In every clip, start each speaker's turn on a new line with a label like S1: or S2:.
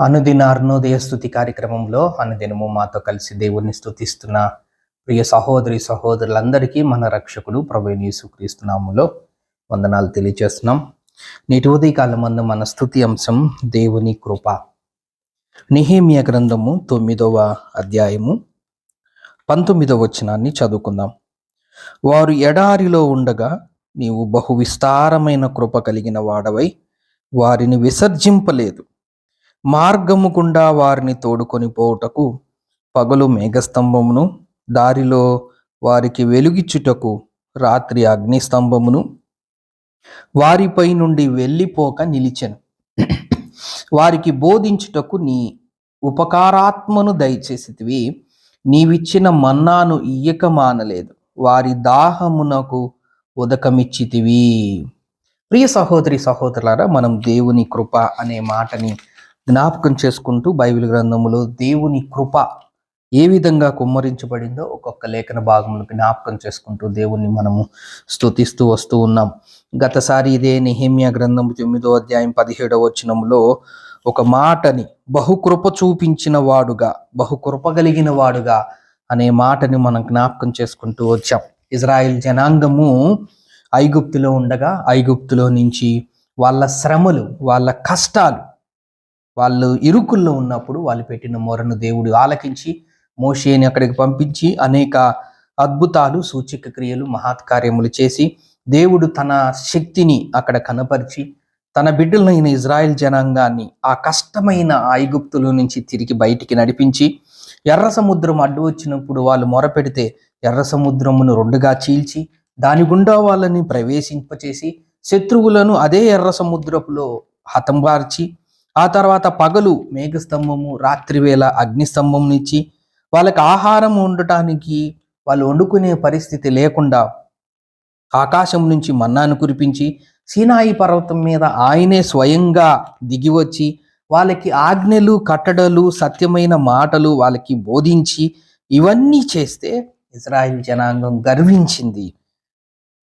S1: అనుదిన అరుణోదయ స్థుతి కార్యక్రమంలో అనుదినము మాతో కలిసి దేవుణ్ణి స్థుతిస్తున్న ప్రియ సహోదరి సహోదరులందరికీ మన రక్షకుడు ప్రవీణ్ యేసుక్రీస్తునాములో వందనాలు తెలియజేస్తున్నాం. నేటి ఉదయకాలం మందు మన స్థుతి అంశం దేవుని కృప. నిహేమియ గ్రంథము తొమ్మిదవ అధ్యాయము పంతొమ్మిదవ వచనాన్ని చదువుకుందాం. వారు ఎడారిలో ఉండగా నీవు బహు విస్తారమైన కృప కలిగిన వాడవై వారిని విసర్జింపలేదు. మార్గము గుండా వారిని తోడుకొని పోవుటకు పగలు మేఘస్తంభమును దారిలో వారికి వెలుగిచ్చుటకు రాత్రి అగ్నిస్తంభమును. వారిపై నుండి వెళ్ళిపోక నిలిచెను. వారికి బోధించుటకు నీ ఉపకారాత్మను దయచేసితివి. నీవిచ్చిన మన్నాను ఇయ్యక మానలేదు. వారి దాహమునకు ఉదకమిచ్చితివి. ప్రియ సహోదరి సహోదరులారా మనం దేవుని కృప అనే మాటని జ్ఞాపకం చేసుకుంటూ బైబిల్ గ్రంథములో దేవుని కృప ఏ విధంగా కుమ్మరించబడిందో ఒక్కొక్క లేఖన భాగమును జ్ఞాపకం చేసుకుంటూ దేవుణ్ణి మనము స్తుతిస్తూ వస్తూ ఉన్నాం. గతసారి ఇదే నిహేమియా గ్రంథము తొమ్మిదో అధ్యాయం పదిహేడవ వచనములో ఒక మాటని బహుకృప చూపించిన వాడుగా బహుకృప కలిగిన వాడుగా అనే మాటని మనం జ్ఞాపకం చేసుకుంటూ వచ్చాం. ఇజ్రాయెల్ జనాంగము ఐగుప్తులో ఉండగా ఐగుప్తులో నుంచి వాళ్ళ శ్రమలు వాళ్ళ కష్టాలు వాళ్ళు ఇరుకుల్లో ఉన్నప్పుడు వాళ్ళు పెట్టిన మొరను దేవుడు ఆలకించి మోషేని అక్కడికి పంపించి అనేక అద్భుతాలు సూచక క్రియలు మహత్కార్యములు చేసి దేవుడు తన శక్తిని అక్కడ కనపరిచి తన బిడ్డలైన ఇజ్రాయెల్ జనాంగాన్ని ఆ కష్టమైన ఐగుప్తుల నుంచి తిరిగి బయటికి నడిపించి ఎర్ర సముద్రం అడ్డు వచ్చినప్పుడు వాళ్ళు మొరపెడితే ఎర్ర సముద్రమును రెండుగా చీల్చి దాని గుండా వాళ్ళని ప్రవేశింపచేసి శత్రువులను అదే ఎర్ర సముద్రపులో హతంబార్చి ఆ తర్వాత పగలు మేఘస్తంభము రాత్రివేళ అగ్నిస్తంభం నుంచి వాళ్ళకి ఆహారం ఉండటానికి వాళ్ళు వండుకునే పరిస్థితి లేకుండా ఆకాశం నుంచి మన్నాను కురిపించి సీనాయి పర్వతం మీద ఆయనే స్వయంగా దిగివచ్చి వాళ్ళకి ఆజ్ఞలు కట్టడలు సత్యమైన మాటలు వాళ్ళకి బోధించి ఇవన్నీ చేస్తే ఇజ్రాయిల్ జనాంగం గర్వించింది.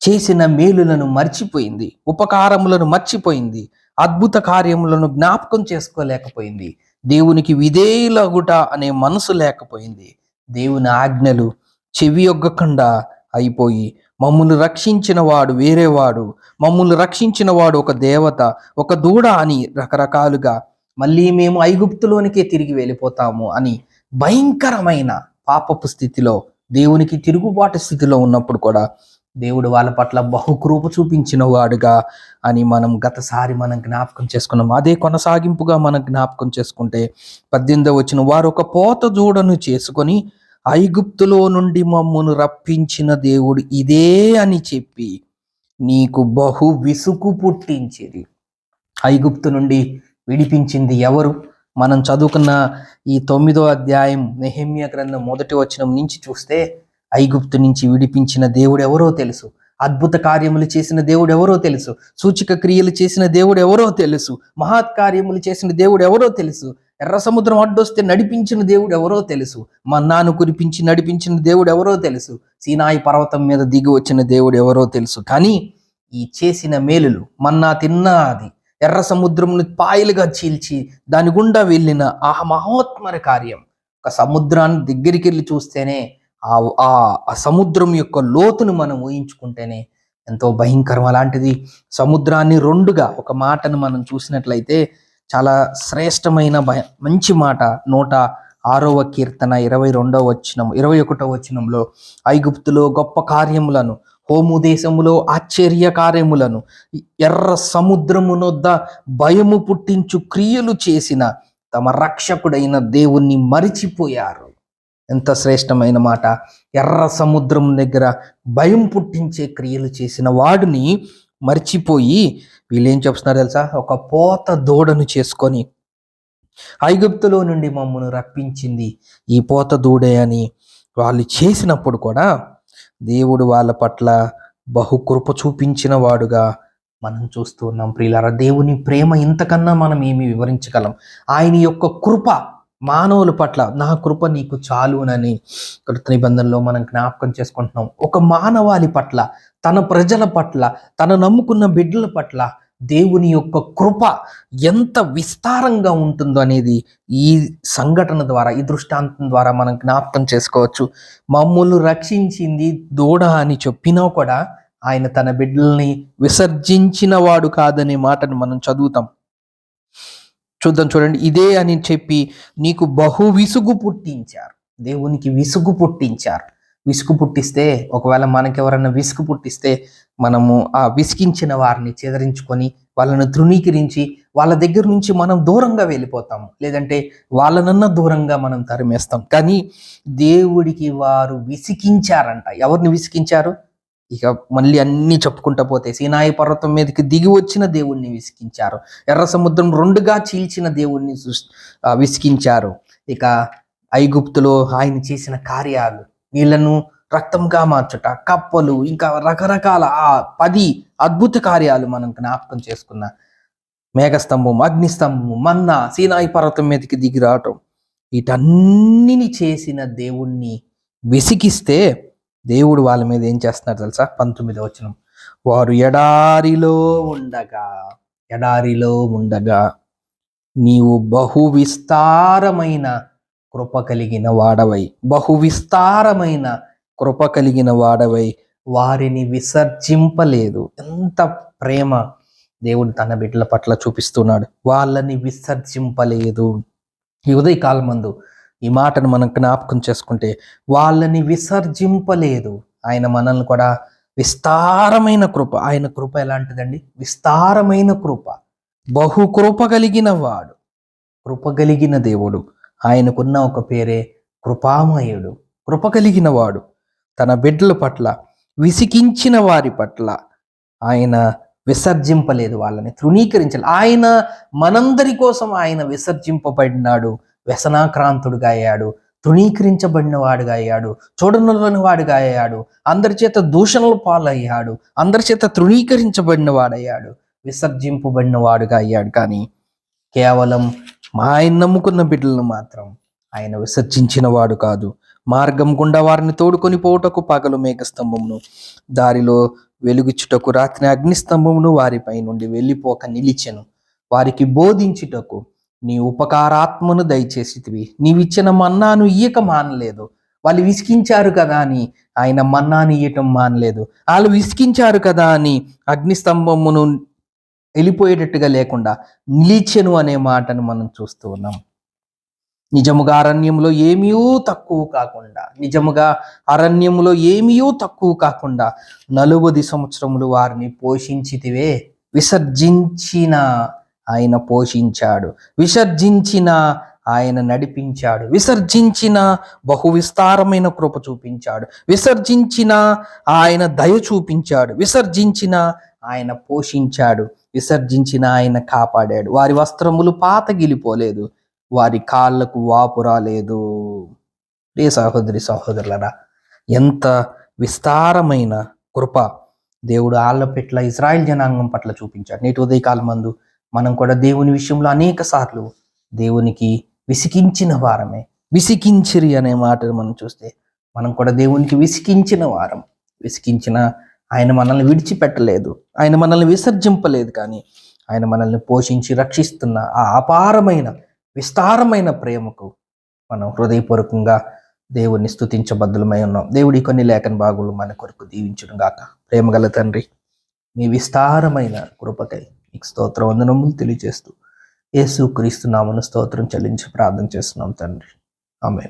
S1: చేసిన మేలులను మర్చిపోయింది ఉపకారములను మర్చిపోయింది. అద్భుత కార్యములను జ్ఞాపకం చేసుకోలేకపోయింది. దేవునికి విధేయులగుట అనే మనసు లేకపోయింది. దేవుని ఆజ్ఞలు చెవి ఒగ్గకుండా అయిపోయి మమ్మల్ని రక్షించిన వాడు వేరేవాడు మమ్మల్ని రక్షించిన వాడు ఒక దేవత ఒక దూడ అని రకరకాలుగా మళ్ళీ మేము ఐగుప్తులోనికే తిరిగి వెళ్ళిపోతాము అని భయంకరమైన పాపపు స్థితిలో దేవునికి తిరుగుబాటు స్థితిలో ఉన్నప్పుడు కూడా దేవుడు వాళ్ళ పట్ల బహుకృప చూపించిన వాడుగా అని మనం గతసారి మనం జ్ఞాపకం చేసుకున్నాం. అదే కొనసాగింపుగా మనం జ్ఞాపకం చేసుకుంటే పద్దెనిమిదో వచ్చిన వారు ఒక పోత జూడను చేసుకొని ఐగుప్తులో నుండి మమ్మును రప్పించిన దేవుడు ఇదే అని చెప్పి నీకు బహు విసుగు పుట్టించేది ఐగుప్తు నుండి విడిపించింది ఎవరు? మనం చదువుకున్న ఈ తొమ్మిదో అధ్యాయం నెహమ్య గ్రంథం మొదటి వచనం నుంచి చూస్తే ఐగుప్తు నుంచి విడిపించిన దేవుడు ఎవరో తెలుసు. అద్భుత కార్యములు చేసిన దేవుడు ఎవరో తెలుసు. సూచిక క్రియలు చేసిన దేవుడు ఎవరో తెలుసు. మహత్ కార్యములు చేసిన దేవుడు ఎవరో తెలుసు. ఎర్ర సముద్రం అడ్డొస్తే నడిపించిన దేవుడు ఎవరో తెలుసు. మన్నాను కురిపించి నడిపించిన దేవుడు ఎవరో తెలుసు. సీనాయి పర్వతం మీద దిగి వచ్చిన దేవుడు ఎవరో తెలుసు. కానీ ఈ చేసిన మేలులు మన్నా తిన్నాది ఎర్ర సముద్రమును పాయలుగా చీల్చి దాని గుండా వెళ్ళిన ఆ మహోత్మర కార్యం. ఒక సముద్రాన్ని దగ్గరికి వెళ్ళి చూస్తేనే ఆ ఆ సముద్రం యొక్క లోతును మనం ఊహించుకుంటేనే ఎంతో భయంకరం. అలాంటిది సముద్రాన్ని రెండుగా ఒక మాటను మనం చూసినట్లయితే చాలా శ్రేష్టమైన భయ మంచి మాట. నూట ఆరవ కీర్తన ఇరవై రెండవ వచనం ఇరవై ఒకటో వచనంలో ఐగుప్తులో గొప్ప కార్యములను హోము దేశములో ఆశ్చర్య కార్యములను ఎర్ర సముద్రమునొద్ద భయము పుట్టించు క్రియలు చేసిన తమ రక్షకుడైన దేవుణ్ణి మరిచిపోయారు. ఎంత శ్రేష్టమైన మాట. ఎర్ర సముద్రం దగ్గర భయం పుట్టించే క్రియలు చేసిన వాడిని మర్చిపోయి వీళ్ళేం చెప్తున్నారు తెలుసా? ఒక పోత దూడను చేసుకొని ఐగుప్తులో నుండి మమ్మను రప్పించింది. ఈ పోత దూడే అని వాళ్ళు చేసినప్పుడు కూడా దేవుడు వాళ్ళ పట్ల బహుకృప చూపించిన వాడుగా మనం చూస్తూ ఉన్నాం ప్రియులారా. దేవుని ప్రేమ ఇంతకన్నా మనం ఏమి వివరించగలం? ఆయన యొక్క కృప మానవుల పట్ల నా కృప నీకు చాలునని కృత నిబంధనలో మనం జ్ఞాపకం చేసుకుంటున్నాం. ఒక మానవాళి పట్ల తన ప్రజల పట్ల తన నమ్ముకున్న బిడ్డల పట్ల దేవుని యొక్క కృప ఎంత విస్తారంగా ఉంటుందో అనేది ఈ సంఘటన ద్వారా ఈ దృష్టాంతం ద్వారా మనం జ్ఞాపకం చేసుకోవచ్చు. మమ్మల్ని రక్షించింది దూడ అని చెప్పినా కూడా ఆయన తన బిడ్డల్ని విసర్జించిన వాడు కాదనే మాటను మనం చదువుతాం. చూద్దాం చూడండి. ఇదే అని చెప్పి నీకు బహు విసుగు పుట్టించారు. దేవునికి విసుగు పుట్టించారు. విసుగు పుట్టిస్తే ఒకవేళ మనకి ఎవరైనా విసుగు పుట్టిస్తే మనము ఆ విసిగించిన వారిని చెదరించుకొని వాళ్ళను తృణీకరించి వాళ్ళ దగ్గర నుంచి మనం దూరంగా వెళ్ళిపోతాము. లేదంటే వాళ్ళనన్నా దూరంగా మనం తరిమేస్తాం. కానీ దేవుడికి వారు విసికించారంట ఎవరిని విసికించారు ఇక మళ్ళీ అన్ని చెప్పుకుంటా పోతే సీనాయి పర్వతం మీదకి దిగి వచ్చిన దేవుణ్ణి విసిగించారు ఎర్ర సముద్రం రెండుగా చీల్చిన దేవుణ్ణి సృష్- ఇక ఐగుప్తులో ఆయన చేసిన కార్యాలు నీళ్ళను రక్తంగా మార్చుట కప్పలు ఇంకా రకరకాల ఆ పది అద్భుత కార్యాలు మనం జ్ఞాపకం చేసుకున్న మేఘస్తంభం అగ్నిస్తంభం మన్నా సీనాయి పర్వతం మీదకి దిగి రావటం. వీటన్నిని చేసిన దేవుణ్ణి విసికిస్తే దేవుడు వాళ్ళ మీద ఏం చేస్తున్నారు తెలుసా? పంతొమ్మిది వచనం. వారు ఎడారిలో ఉండగా ఎడారిలో ఉండగా నీవు బహు విస్తారమైన కృప కలిగిన వాడవై బహు విస్తారమైన కృప కలిగిన వాడవై వారిని విసర్జింపలేదు. ఎంత ప్రేమ దేవుడు తన బిడ్డల పట్ల చూపిస్తున్నాడు. వాళ్ళని విసర్జింపలేదు. ఈ ఉదయకాలమందు ఈ మాటను మనం జ్ఞాపకం చేసుకుంటే వాళ్ళని విసర్జింపలేదు. ఆయన మనల్ని కూడా విస్తారమైన కృప. ఆయన కృప ఎలాంటిదండి? విస్తారమైన కృప. బహు కృప కలిగిన వాడు. కృప కలిగిన దేవుడు. ఆయనకున్న ఒక పేరే కృపామయుడు. కృప కలిగిన వాడు. తన బిడ్డల పట్ల విసిగించిన వారి పట్ల ఆయన విసర్జింపలేదు వాళ్ళని తృణీకరించలేదు. ఆయన మనందరి కోసం ఆయన విసర్జింపబడినాడు. వ్యసనాక్రాంతుడుగా అయ్యాడు తృణీకరించబడిన వాడుగా అయ్యాడు చూడనులని వాడుగా అయ్యాడు అందరి చేత దూషణల పాలయ్యాడు అందరి చేత తృణీకరించబడిన వాడయ్యాడు విసర్జింపబడిన వాడుగా అయ్యాడు. కానీ కేవలం మా ఆయన నమ్ముకున్న బిడ్డలను మాత్రం ఆయన విసర్జించిన వాడు కాదు. మార్గం గుండా వారిని తోడుకొని పోవుటకు పగలు మేఘస్తంభమును దారిలో వెలుగుచుటకు రాత్రి అగ్నిస్తంభమును వారిపై నుండి వెళ్ళిపోక నిలిచెను. వారికి బోధించుటకు నీ ఉపకారాత్మను దయచేసితివి. నీవిచ్చిన మన్నాను ఇయ్యక మానలేదు. వాళ్ళు విసికించారు కదా అని ఆయన మన్నాను ఇయ్యటం మానలేదు. వాళ్ళు విసికించారు కదా అని అగ్నిస్తంభమును వెళ్ళిపోయేటట్టుగా లేకుండా నిలిచెను అనే మాటను మనం చూస్తూ ఉన్నాం. నిజముగా అరణ్యంలో ఏమీ తక్కువ కాకుండా నిజముగా అరణ్యంలో ఏమీ తక్కువ కాకుండా నలుబది సంవత్సరములు వారిని పోషించితివే విసర్జించిన ఆయన పోషించాడు. విసర్జించిన ఆయన నడిపించాడు. విసర్జించిన బహు విస్తారమైన కృప చూపించాడు. విసర్జించిన ఆయన దయ చూపించాడు. విసర్జించిన ఆయన పోషించాడు. విసర్జించిన ఆయన కాపాడాడు. వారి వస్త్రములు పాతగిలిపోలేదు. వారి కాళ్ళకు వాపు రాలేదు. ప్రియ సహోదరి సహోదరులరా ఎంత విస్తారమైన కృప దేవుడు ఆళ్ళ పట్ల ఇజ్రాయెల్ జనాంగం పట్ల చూపించాడు. నేటి ఉదయకాలం మందు మనం కూడా దేవుని విషయంలో అనేక సార్లు దేవునికి విసికించిన వారమే. విసికించిరి అనే మాటను మనం చూస్తే మనం కూడా దేవునికి విసికించిన వారం. విసికించిన ఆయన మనల్ని విడిచిపెట్టలేదు. ఆయన మనల్ని విసర్జింపలేదు కానీ ఆయన మనల్ని పోషించి రక్షిస్తున్న ఆ అపారమైన విస్తారమైన ప్రేమకు మనం హృదయపూర్వకంగా దేవుణ్ణి స్తుతించబద్దులమై ఉన్నాం. దేవుడి కొన్ని లేఖన భాగులు మన కొరకు దీవించడం గాక ప్రేమగల తండ్రి మీ విస్తారమైన కృపకై నీకు స్తోత్ర వందనములు తెలియజేస్తూ. యేసు క్రీస్తు నామను స్తోత్రం చెల్లించి ప్రార్థన చేస్తున్నాం తండ్రి. ఆమె